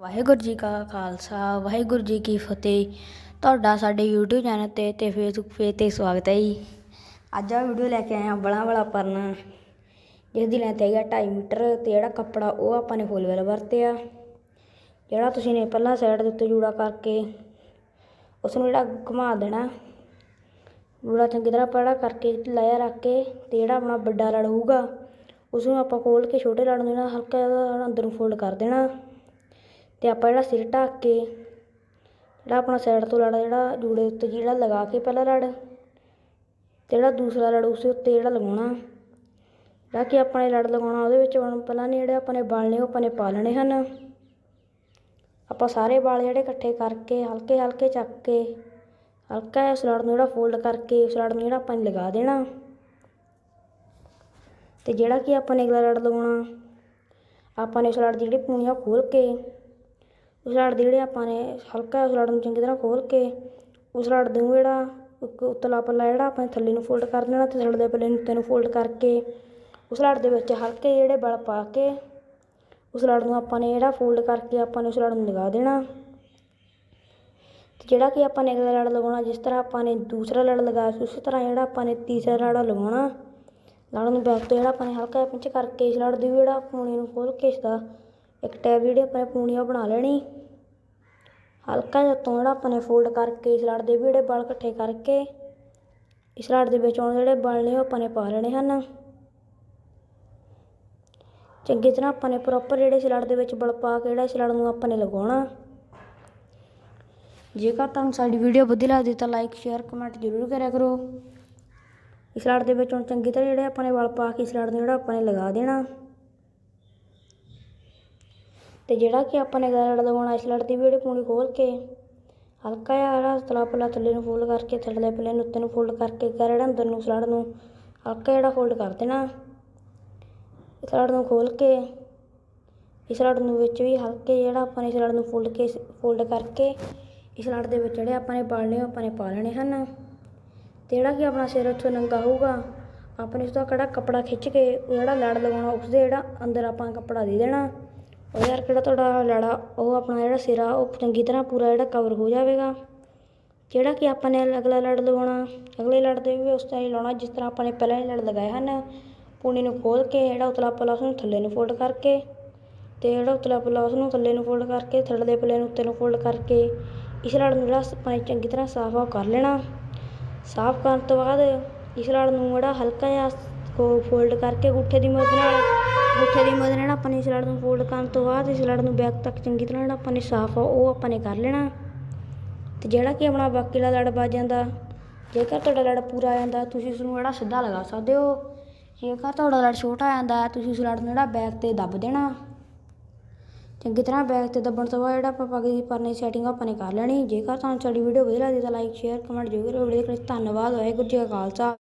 ਵਾਹਿਗੁਰੂ ਜੀ ਕਾ ਖਾਲਸਾ, ਵਾਹਿਗੁਰੂ ਜੀ ਕੀ ਫਤਿਹ। ਤੁਹਾਡਾ ਸਾਡੇ YouTube ਚੈਨਲ ਤੇ ਤੇ Facebook ਪੇਜ ਤੇ ਸਵਾਗਤ ਹੈ ਜੀ। ਅੱਜ ਆ ਵੀਡੀਓ ਲੈ ਕੇ ਆਏ ਹਾਂ ਬਲਾਂ ਵਾਲਾ ਪਰਨਾ, ਜਿਸ ਦੀ ਲੈਂਥ ਹੈਗਾ 2.5 ਮੀਟਰ ਤੇ ਜਿਹੜਾ ਕੱਪੜਾ ਉਹ ਆਪਾਂ ਨੇ ਫੁੱਲ ਵੇਲ ਵਰਤਿਆ। ਜਿਹੜਾ ਤੁਸੀਂ ਨੇ ਪਹਿਲਾਂ ਸਾਈਡ ਦੇ ਉੱਤੇ ਜੂੜਾ ਕਰਕੇ ਉਸ ਨੂੰ ਜਿਹੜਾ ਘੁਮਾ ਦੇਣਾ, ਜੂੜਾ ਚੰਗੀ ਤਰ੍ਹਾਂ ਪੜਾ ਕਰਕੇ ਲਾਇਆ ਰੱਖ ਕੇ ਤੇ ਜਿਹੜਾ ਆਪਣਾ ਵੱਡਾ ਲੜ ਹੋਊਗਾ ਉਸ ਨੂੰ ਆਪਾਂ ਖੋਲ ਕੇ ਛੋਟੇ ਲੜ ਨੂੰ ਹਲਕਾ ਜਿਹਾ ਅੰਦਰ ਨੂੰ ਫੋਲਡ ਕਰ ਦੇਣਾ। ਅਤੇ ਆਪਾਂ ਜਿਹੜਾ ਸਿਰ ਢੱਕ ਕੇ, ਜਿਹੜਾ ਆਪਣਾ ਸਾਈਡ ਤੋਂ ਲੜ, ਜਿਹੜਾ ਜੂੜੇ ਉੱਤੇ ਜਿਹੜਾ ਲਗਾ ਕੇ ਪਹਿਲਾਂ ਲੜ ਅਤੇ ਜਿਹੜਾ ਦੂਸਰਾ ਲੜ ਉਸ ਉੱਤੇ ਜਿਹੜਾ ਲਗਾਉਣਾ। ਜਿਹੜਾ ਕਿ ਆਪਾਂ ਨੇ ਲੜ ਲਗਾਉਣਾ, ਉਹਦੇ ਵਿੱਚ ਹੁਣ ਪਹਿਲਾਂ ਨੇ ਜਿਹੜੇ ਆਪਾਂ ਨੇ ਵਾਲ ਨੇ ਉਹ ਆਪਾਂ ਨੇ ਪਾ ਲੈਣੇ ਹਨ। ਆਪਾਂ ਸਾਰੇ ਬਾਲ ਜਿਹੜੇ ਇਕੱਠੇ ਕਰਕੇ, ਹਲਕੇ ਹਲਕੇ ਚੱਕ ਕੇ, ਹਲਕਾ ਜਿਹਾ ਉਸ ਲੜ ਨੂੰ ਜਿਹੜਾ ਫੋਲਡ ਕਰਕੇ, ਉਸ ਲੜ ਨੂੰ ਜਿਹੜਾ ਆਪਾਂ ਨੇ ਲਗਾ ਦੇਣਾ। ਤੇ ਜਿਹੜਾ ਕਿ ਆਪਾਂ ਨੇ ਅਗਲਾ ਲੜ ਲਗਾਉਣਾ, ਆਪਾਂ ਨੇ ਉਸ ਲੜ ਦੀ ਜਿਹੜੀ ਪੂਣੀਆਂ ਖੋਲ ਕੇ ਉਸ ਲੜ ਦੇ ਜਿਹੜੇ ਆਪਾਂ ਨੇ ਹਲਕਾ ਉਸ ਲੜ ਨੂੰ ਚੰਗੀ ਤਰ੍ਹਾਂ ਖੋਲ ਕੇ ਉਸ ਲੜ ਨੂੰ ਜਿਹੜਾ ਇੱਕ ਉਤਲਾ ਪੱਲਾ ਜਿਹੜਾ ਆਪਾਂ ਨੇ ਥੱਲੇ ਨੂੰ ਫੋਲਡ ਕਰ ਦੇਣਾ ਤੇ ਲੜ ਦੇ ਪੱਲੇ ਨੂੰ ਉੱਤੇ ਨੂੰ ਫੋਲਡ ਕਰਕੇ ਉਸ ਲੜ ਦੇ ਵਿੱਚ ਹਲਕੇ ਜਿਹੜੇ ਬਲ ਪਾ ਕੇ ਉਸ ਲੜ ਨੂੰ ਆਪਾਂ ਨੇ ਜਿਹੜਾ ਫੋਲਡ ਕਰਕੇ ਆਪਾਂ ਨੇ ਉਸ ਲੜ ਨੂੰ ਲਗਾ ਦੇਣਾ। ਤੇ ਜਿਹੜਾ ਕਿ ਆਪਾਂ ਨੇ ਅਗਲਾ ਲੜ ਲਗਾਉਣਾ, ਜਿਸ ਤਰ੍ਹਾਂ ਆਪਾਂ ਨੇ ਦੂਸਰਾ ਲੜ ਲਗਾਇਆ ਸੀ, ਉਸੇ ਤਰ੍ਹਾਂ ਜਿਹੜਾ ਆਪਾਂ ਨੇ ਤੀਸਰਾ ਲੜ ਲਗਾਉਣਾ। ਲੜ ਨੂੰ ਬੈਕ ਤੋਂ ਜਿਹੜਾ ਆਪਾਂ ਨੇ ਹਲਕਾ ਪਿੰਚ ਕਰਕੇ ਇਸ ਲੜ ਦੀ ਜਿਹੜਾ ਪੂਣੀ ਨੂੰ ਖੋਲ ਕੇ ਇਸ ਦਾ ਇੱਕ ਟੈਬ ਜਿਹੜੀ ਆਪਾਂ ਨੇ ਪੂਣੀਆਂ ਬਣਾ ਲੈਣੀ। ਹਲਕਾ ਜਿਹਾ ਤੋਂ ਜਿਹੜਾ ਆਪਾਂ ਨੇ ਫੋਲਡ ਕਰਕੇ ਇਸ ਦੇ ਵੀ ਜਿਹੜੇ ਬਲ ਇਕੱਠੇ ਕਰਕੇ, ਇਸ ਲੜ ਦੇ ਵਿੱਚ ਹੁਣ ਜਿਹੜੇ ਬਲ ਨੇ ਉਹ ਆਪਾਂ ਨੇ ਪਾ ਲੈਣੇ ਹਨ। ਚੰਗੀ ਤਰ੍ਹਾਂ ਆਪਾਂ ਨੇ ਪ੍ਰੋਪਰ ਜਿਹੜੇ ਇਸ ਦੇ ਵਿੱਚ ਬਲ ਪਾ ਕੇ ਜਿਹੜਾ ਇਸ ਨੂੰ ਆਪਾਂ ਨੇ ਲਗਾਉਣਾ। ਜੇਕਰ ਤੁਹਾਨੂੰ ਸਾਡੀ ਵੀਡੀਓ ਵਧੀਆ ਲੱਗਦੀ ਤਾਂ ਲਾਈਕ ਸ਼ੇਅਰ ਕਮੈਂਟ ਜ਼ਰੂਰ ਕਰਿਆ ਕਰੋ। ਇਸ ਲੜ ਦੇ ਵਿੱਚ ਹੁਣ ਚੰਗੀ ਤਰ੍ਹਾਂ ਜਿਹੜੇ ਆਪਾਂ ਨੇ ਵਲ ਪਾ ਕੇ ਇਸ ਨੂੰ ਜਿਹੜਾ ਆਪਾਂ ਨੇ ਲਗਾ ਦੇਣਾ। ਤੇ ਜਿਹੜਾ ਕਿ ਆਪਾਂ ਨੇ ਲੜ ਲਗਾਉਣਾ ਇਸ ਲੜ ਦੀ ਵੀ ਜਿਹੜੀ ਪੂਣੀ ਖੋਲ ਕੇ। ਹਲਕਾ ਜਿਹਾ ਜਿਹੜਾ ਤਲਾ ਪਲਾ ਥੱਲੇ ਨੂੰ ਫੋਲਡ ਕਰਕੇ, ਥੱਲੇ ਪੱਲੇ ਨੂੰ ਉੱਤੇ ਨੂੰ ਫੋਲਡ ਕਰਕੇ ਕਰ ਜਿਹੜਾ ਅੰਦਰ ਨੂੰ, ਸਲੜ ਨੂੰ, ਹਲਕਾ ਜਿਹੜਾ ਫੋਲਡ ਕਰ ਦੇਣਾ। ਇਸ ਲੜ ਨੂੰ ਖੋਲ ਕੇ, ਇਸ ਲੜ ਨੂੰ ਵਿੱਚ ਵੀ ਹਲਕੇ ਜਿਹੜਾ ਆਪਾਂ ਨੇ ਇਸ ਲੜ ਨੂੰ ਫੋਲਡ ਕੇ ਫੋਲਡ ਕਰਕੇ, ਇਸ ਲੜ ਦੇ ਵਿੱਚ ਜਿਹੜੇ ਆਪਾਂ ਨੇ ਪਾਲਣੇ ਉਹ ਆਪਾਂ ਨੇ ਪਾ ਲੈਣੇ ਹਨ। ਤੇ ਜਿਹੜਾ ਕਿ ਆਪਣਾ ਸਿਰ ਉੱਥੋਂ ਨੰਗਾ ਹੋਊਗਾ, ਆਪਾਂ ਨੇ ਉਸ ਦਾ ਕਿਹੜਾ ਕੱਪੜਾ ਖਿੱਚ ਕੇ ਜਿਹੜਾ ਲੜ ਲਗਾਉਣਾ, ਉਸ ਦੇ ਜਿਹੜਾ ਅੰਦਰ ਆਪਾਂ ਕੱਪੜਾ ਦੇ ਦੇਣਾ। ਉਹ ਯਾਰ ਕਿਹੜਾ ਤੁਹਾਡਾ ਲੜਾ, ਉਹ ਆਪਣਾ ਜਿਹੜਾ ਸਿਰ ਆ ਉਹ ਚੰਗੀ ਤਰ੍ਹਾਂ ਪੂਰਾ ਜਿਹੜਾ ਕਵਰ ਹੋ ਜਾਵੇਗਾ। ਜਿਹੜਾ ਕਿ ਆਪਾਂ ਨੇ ਅਗਲਾ ਲੜ ਲਗਾਉਣਾ ਅਗਲੇ ਲੜ ਦੇ ਵੀ ਉਸ ਤਰ੍ਹਾਂ ਹੀ ਲਾਉਣਾ, ਜਿਸ ਤਰ੍ਹਾਂ ਆਪਾਂ ਨੇ ਪਹਿਲਾਂ ਹੀ ਲੜ ਲਗਾਏ ਹਨ। ਪੂਣੀ ਨੂੰ ਖੋਲ ਕੇ ਜਿਹੜਾ ਉਤਲਾ ਪੱਲਾ ਉਸ ਨੂੰ ਥੱਲੇ ਨੂੰ ਫੋਲਡ ਕਰਕੇ ਤੇ ਜਿਹੜਾ ਉਤਲਾ ਪੱਲਾ ਉਸ ਨੂੰ ਥੱਲੇ ਨੂੰ ਫੋਲਡ ਕਰਕੇ, ਥੱਲੇ ਪੱਲੇ ਨੂੰ ਉੱਤੇ ਨੂੰ ਫੋਲਡ ਕਰਕੇ ਇਸ ਲੜ ਨੂੰ ਜਿਹੜਾ ਆਪਾਂ ਨੇ ਚੰਗੀ ਤਰ੍ਹਾਂ ਸਾਫ਼ ਆ ਕਰ ਲੈਣਾ। ਸਾਫ਼ ਕਰਨ ਤੋਂ ਬਾਅਦ ਇਸ ਲੜ ਨੂੰ ਜਿਹੜਾ ਹਲਕਾ ਜਿਹਾ ਫੋਲਡ ਕਰਕੇ ਗੁੱਠੇ ਦੀ ਮਦਦ ਨਾਲ ਗੁੱਠੇ ਦੀ ਮਦਦ ਨਾਲ ਆਪਾਂ ਨੇ ਇਸ ਲੜ ਨੂੰ ਫੋਲਡ ਕਰਨ ਤੋਂ ਬਾਅਦ, ਇਸ ਲੜ ਨੂੰ ਬੈਕ ਤੱਕ ਚੰਗੀ ਤਰ੍ਹਾਂ ਜਿਹੜਾ ਆਪਾਂ ਨੇ ਸਾਫ਼ ਆ, ਉਹ ਆਪਾਂ ਨੇ ਕਰ ਲੈਣਾ। ਤੇ ਜਿਹੜਾ ਕਿ ਆਪਣਾ ਬਾਕੀ ਦਾ ਲੜ ਵੱਜ ਜਾਂਦਾ, ਜੇਕਰ ਤੁਹਾਡਾ ਲੜ ਪੂਰਾ ਆ ਜਾਂਦਾ, ਤੁਸੀਂ ਉਸ ਨੂੰ ਜਿਹੜਾ ਸਿੱਧਾ ਲਗਾ ਸਕਦੇ ਹੋ। ਜੇਕਰ ਤੁਹਾਡਾ ਲੜ ਛੋਟਾ ਆ ਜਾਂਦਾ, ਤੁਸੀਂ ਉਸ ਲੜ ਨੂੰ ਜਿਹੜਾ ਬੈਕ ਤੇ ਦੱਬ ਦੇਣਾ। ਚੰਗੀ ਤਰ੍ਹਾਂ ਬੈਕ ਤੇ ਦੱਬਣ ਤੋਂ ਬਾਅਦ ਜਿਹੜਾ ਆਪਾਂ ਪੱਗ ਦੀ ਪਰਨੇ ਸੈਟਿੰਗ ਆਪਾਂ ਨੇ ਕਰ ਲੈਣੀ। ਜੇਕਰ ਤੁਹਾਨੂੰ ਸਾਡੀ ਵੀਡੀਓ ਵਧੀਆ ਲੱਗਦੀ, ਤਾਂ ਲਾਈਕ ਸ਼ੇਅਰ ਕਮੈਂਟ ਜ਼ਰੂਰ ਕਰਿਓ। ਵੀਡੀਓ ਦੇਖਣ ਲਈ ਧੰਨਵਾਦ, ਵਾਹਿਗੁਰੂ ਜੀ ਕਾ ਖਾਲਸਾ।